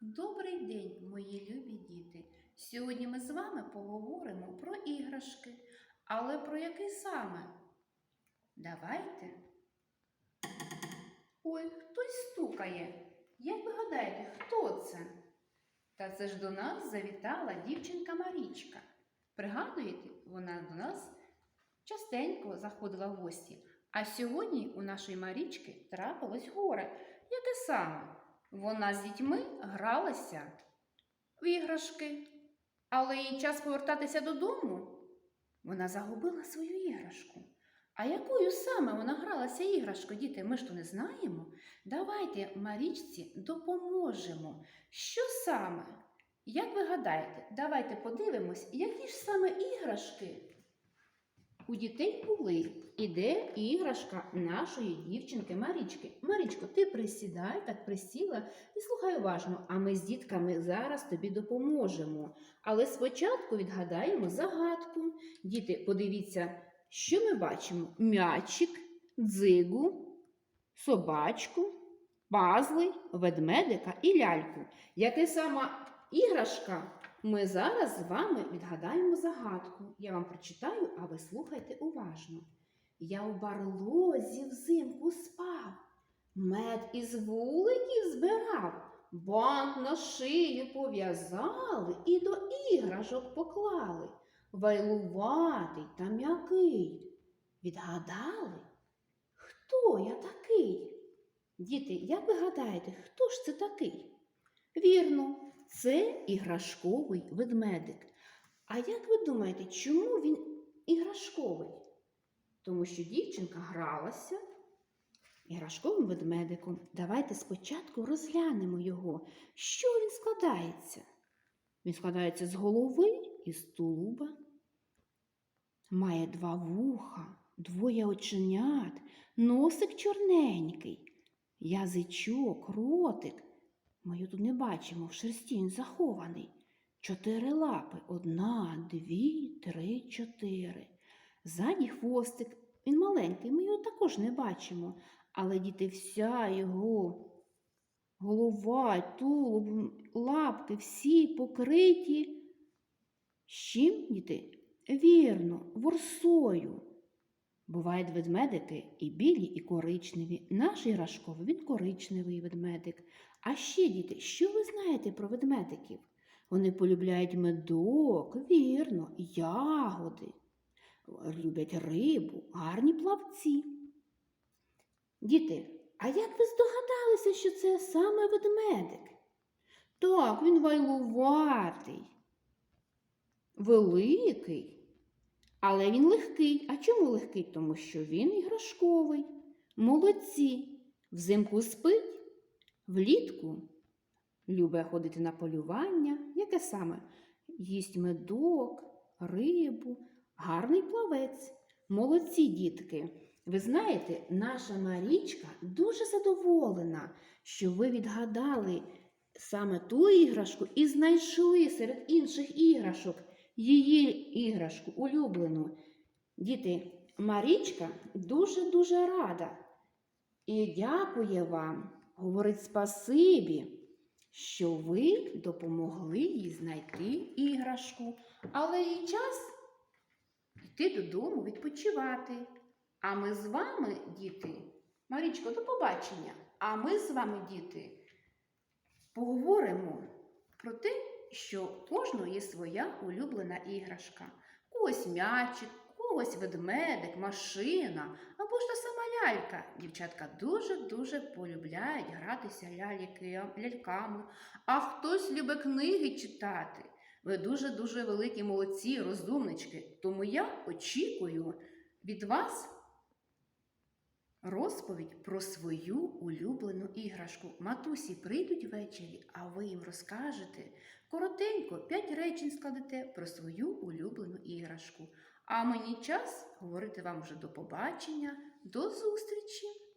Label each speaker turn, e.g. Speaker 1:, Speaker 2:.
Speaker 1: Добрий день, мої любі діти! Сьогодні ми з вами поговоримо про іграшки. Але про який саме? Давайте. Ой, хтось стукає. Як ви гадаєте, хто це? Та це ж до нас завітала дівчинка Марічка. Пригадуєте, вона до нас частенько заходила в гості. А сьогодні у нашої Марічки трапилось горе. Яке саме? Вона з дітьми гралася в іграшки, але їй час повертатися додому. Вона загубила свою іграшку. А якою саме вона гралася іграшкою, діти, ми ж то не знаємо. Давайте Марічці допоможемо. Що саме? Як ви гадаєте, давайте подивимось, які ж саме іграшки у дітей були. Іде іграшка нашої дівчинки Марічки. Марічко, ти присідай, так присіла і слухай уважно, а ми з дітками зараз тобі допоможемо. Але спочатку відгадаємо загадку. Діти, подивіться, що ми бачимо: м'ячик, дзигу, собачку, пазли, ведмедика і ляльку. Яке сама іграшка? Ми зараз з вами відгадаємо загадку. Я вам прочитаю, а ви слухайте уважно. Я у барлозі взимку спав, мед із вуликів збирав, бант на шию пов'язали і до іграшок поклали. Вайлуватий та м'який. Відгадали? Хто я такий? Діти, як ви гадаєте, хто ж це такий? Вірно, це іграшковий ведмедик. А як ви думаєте, чому він іграшковий? Тому що дівчинка гралася іграшковим ведмедиком. Давайте спочатку розглянемо його. Що він складається? Він складається з голови і з тулуба. Має два вуха, двоє оченят, носик чорненький, язичок, ротик. Ми його тут не бачимо, в шерсті він захований. Чотири лапи. Одна, дві, три, чотири. Ззаді хвостик. Він маленький, ми його також не бачимо. Але діти, вся його голова, тулуб, лапки всі покриті. З чим, діти? Вірно, ворсою. Бувають ведмедики і білі, і коричневі. Наш іграшковий він коричневий ведмедик. А ще, діти, що ви знаєте про ведмедиків? Вони полюбляють медок, вірно, ягоди, люблять рибу, гарні плавці. Діти, а як ви здогадалися, що це саме ведмедик? Так, він вайлуватий, великий, але він легкий. А чому легкий? Тому що він іграшковий. Молодці. Взимку спить, влітку любить ходити на полювання. Яке саме? Їсть медок, рибу, гарний плавець. Молодці дітки. Ви знаєте, наша Марічка дуже задоволена, що ви відгадали саме ту іграшку і знайшли серед інших іграшок її іграшку улюблену. Діти, Марічка дуже-дуже рада і дякує вам, говорить спасибі, що ви допомогли їй знайти іграшку, але їй час йти додому відпочивати. А ми з вами, діти, Марічко, до побачення. А ми з вами, діти, поговоримо про те, що у кожного є своя улюблена іграшка. Когось м'ячик, когось ведмедик, машина або ж та сама лялька. Дівчатка дуже-дуже полюбляють гратися ляльки, ляльками, а хтось любить книги читати. Ви дуже-дуже великі молодці, розумнички. Тому я очікую від вас розповідь про свою улюблену іграшку. Матусі прийдуть ввечері, а ви їм розкажете коротенько, п'ять речень складете про свою улюблену іграшку. А мені час говорити вам вже до побачення, до зустрічі!